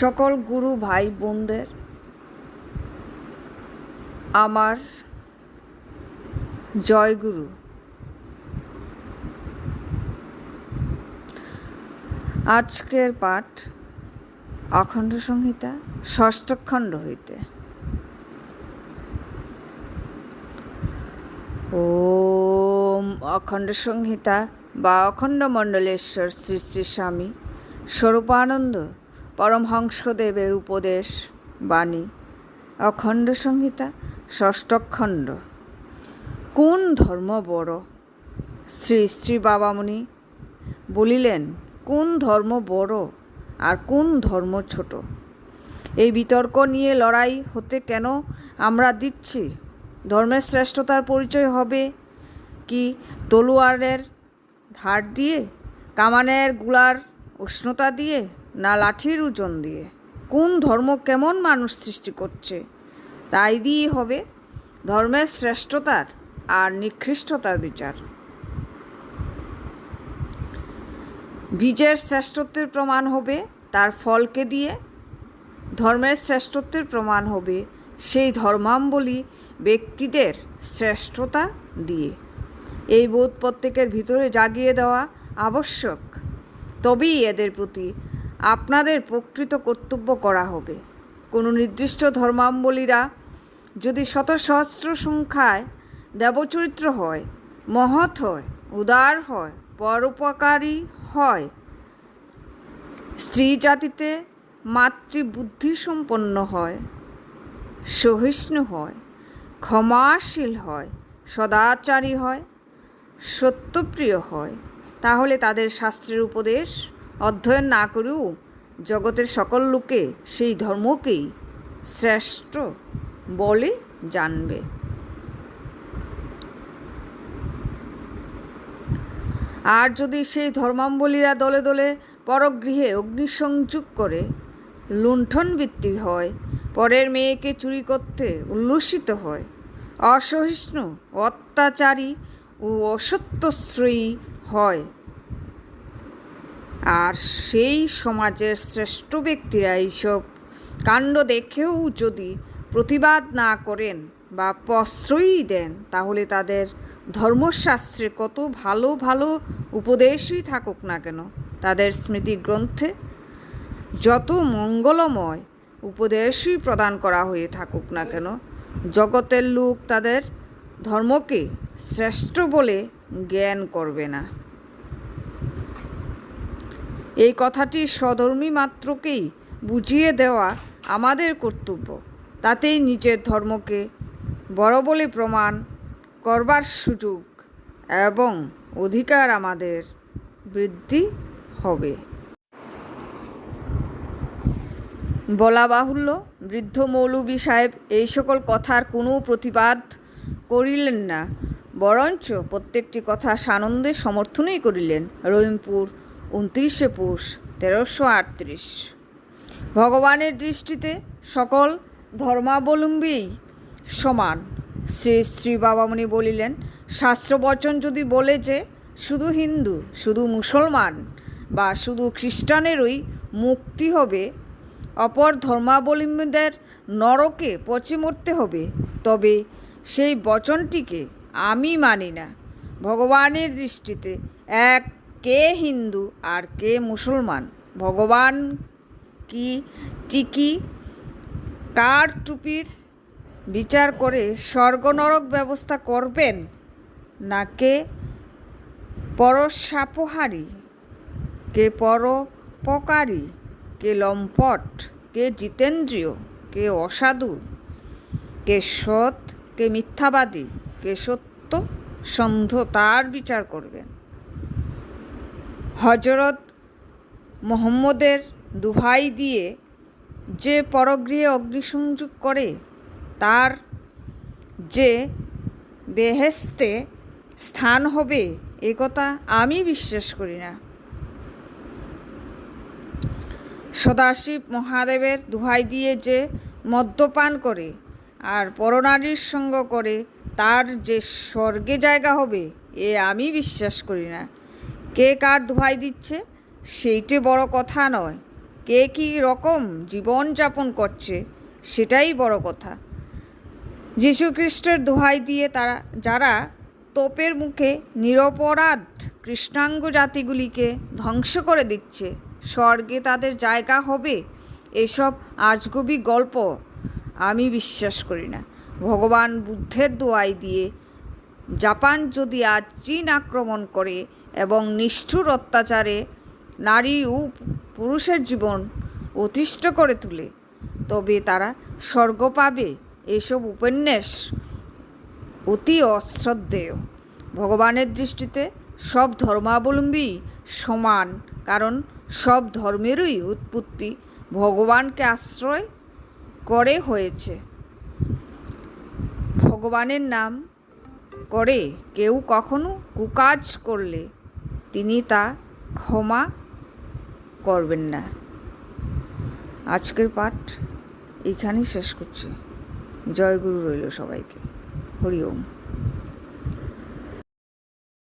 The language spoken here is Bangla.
সকল গুরু ভাই বোনদের আমার জয়গুরু আজকের পাঠ অখণ্ড সংহিতা, ষষ্ঠ খণ্ড হইতে। ওম অখণ্ড সংহিতা বা অখণ্ড মণ্ডলেশ্বর শ্রী শ্রী স্বামী স্বরূপানন্দ পরমহংসদেবের উপদেশ, বাণী। অখণ্ড সংহিতা, ষষ্ঠ খণ্ড। কোন ধর্ম বড়? শ্রী শ্রী বাবামণি বলিলেন, কোন ধর্ম বড় আর কোন ধর্ম ছোট? এই বিতর্ক নিয়ে লড়াই হতে কেন আমরা দিচ্ছি? ধর্মের শ্রেষ্ঠতার পরিচয় হবে কি তলোয়ারের ধার দিয়ে, কামানেরগুলার উষ্ণতা দিয়ে? না লাঠির ওজন দিয়ে। কোন ধর্ম কেমন মানুষ সৃষ্টি করছে? তাই দিয়েই হবে ধর্মের শ্রেষ্ঠতার আর নিকৃষ্টতার বিচার। বীজের শ্রেষ্ঠত্বের প্রমাণ হবে তার ফলকে দিয়ে। ধর্মের শ্রেষ্ঠত্বের প্রমাণ হবে সেই ধর্মাম্বলী ব্যক্তিদের শ্রেষ্ঠতা দিয়ে। এই বোধ প্রত্যেকের ভিতরে জাগিয়ে দেওয়া আবশ্যক। তবেই এদের প্রতি আপনাদের প্রকৃত কর্তব্য করা হবে। কোনো নির্দিষ্ট ধর্মাম্বলীরা যদি শত সহস্র সংখ্যায় দেবচরিত্র হয়, মহৎ হয়, উদার হয়, পরোপকারী হয় স্ত্রী জাতিতে মাতৃবুদ্ধিসম্পন্ন হয়, সহিষ্ণু হয়, ক্ষমাশীল হয়, সদাচারী হয়, সত্যপ্রিয় হয়, তাহলে তাদের শাস্ত্রের উপদেশ অধ্যয়ন না করেও জগতের সকল লোকে সেই ধর্মকেই শ্রেষ্ঠ বলে জানবে। আর যদি সেই ধর্মাম্বলীরা দলে দলে পরগৃহে অগ্নিসংযোগ করে, লুণ্ঠনবৃত্তি হয়, পরের মেয়েকে চুরি করতে উল্লসিত হয়, অসহিষ্ণু, অত্যাচারী ও অসত্যশ্রয়ী হয় আর সেই সমাজের শ্রেষ্ঠ ব্যক্তিরা এইসব কাণ্ড দেখেও যদি প্রতিবাদ না করেন বা প্রশ্রয়ই দেন, তাহলে তাদের ধর্মশাস্ত্রে কত ভালো ভালো উপদেশই থাকুক না কেন? তাদের স্মৃতি গ্রন্থে যত মঙ্গলময় উপদেশই প্রদান করা হয়ে থাকুক না কেন, জগতের লোক তাদের ধর্মকে শ্রেষ্ঠ বলে জ্ঞান করবে না। এই কথাটি সধর্মী মাত্রকেই বুঝিয়ে দেওয়া আমাদের কর্তব্য। তাতেই নিজের ধর্মকে বড় বলে প্রমাণ করবার সুযোগ এবং অধিকার আমাদের বৃদ্ধি হবে। বলা বাহুল্য, বৃদ্ধ মৌলবী সাহেব এই সকল কথার কোনো প্রতিবাদ করিলেন না, বরঞ্চ প্রত্যেকটি কথা সানন্দে সমর্থনই করিলেন। রহিমপুর উনত্রিশে পৌষ তেরোশো আটত্রিশ। ভগবানের দৃষ্টিতে সকল ধর্মাবলম্বীই সমান। শ্রী শ্রী বাবামণি বলিলেন, শাস্ত্রবচন যদি বলে যে শুধু হিন্দু, শুধু মুসলমান বা শুধু খ্রিস্টানেরই মুক্তি হবে, অপর ধর্মাবলম্বীদের নরকে পচে মরতে হবে, তবে সেই বচনটিকে আমি মানি না। ভগবানের দৃষ্টিতে এক কে হিন্দু আর কে মুসলমান? ভগবান কি টিকি? কার টুপির বিচার করে স্বর্গনরক ব্যবস্থা করবেন না কে পরসাপহারী কে পরোপকারী, কে লম্পট, কে জিতেন্দ্রীয়, কে অসাধু, কে সৎ, কে মিথ্যাবাদী, কে সত্য সন্ধ তার বিচার করবেন? হজরত মোহাম্মদের দুভাই দিয়ে যে পরগৃহে অগ্নিসংযোগ করে, তার যে বেহেস্তে স্থান হবে, এ কথা আমি বিশ্বাস করি না। সদাশিব মহাদেবের দুহাই দিয়ে যে মদ্যপান করে আর পরনারীর সঙ্গ করে, তার যে স্বর্গে জায়গা হবে, এ আমি বিশ্বাস করি না। কে কার দোহাই দিচ্ছে? সেইটে বড় কথা নয়। কে কী রকম জীবনযাপন করছে, সেটাই বড় কথা। যীশুখ্রিস্টের দোহাই দিয়ে তারা, যারা তোপের মুখে নিরপরাধ কৃষ্ণাঙ্গ জাতিগুলিকে ধ্বংস করে দিচ্ছে, স্বর্গে তাদের জায়গা হবে? এসব আজগুবি গল্প আমি বিশ্বাস করি না। ভগবান বুদ্ধের দোয়াই দিয়ে জাপান যদি আজ চীন আক্রমণ করে এবং নিষ্ঠুর অত্যাচারে নারী ও পুরুষের জীবন অতিষ্ঠ করে তুলে। তবে তারা স্বর্গ পাবে এসব উপন্যাস অতি অশ্রদ্ধেয়। ভগবানের দৃষ্টিতে সব ধর্মাবলম্বী সমান, কারণ সব ধর্মেরই উৎপত্তি ভগবানকে আশ্রয় করে হয়েছে। ভগবানের নাম করে কেউ কখনো কুকাজ করলে তিনি তা ক্ষমা করবেন না। আজকের পাঠ এখানেই শেষ করছি। জয় গুরু রইল সবাইকে। হরি ওম।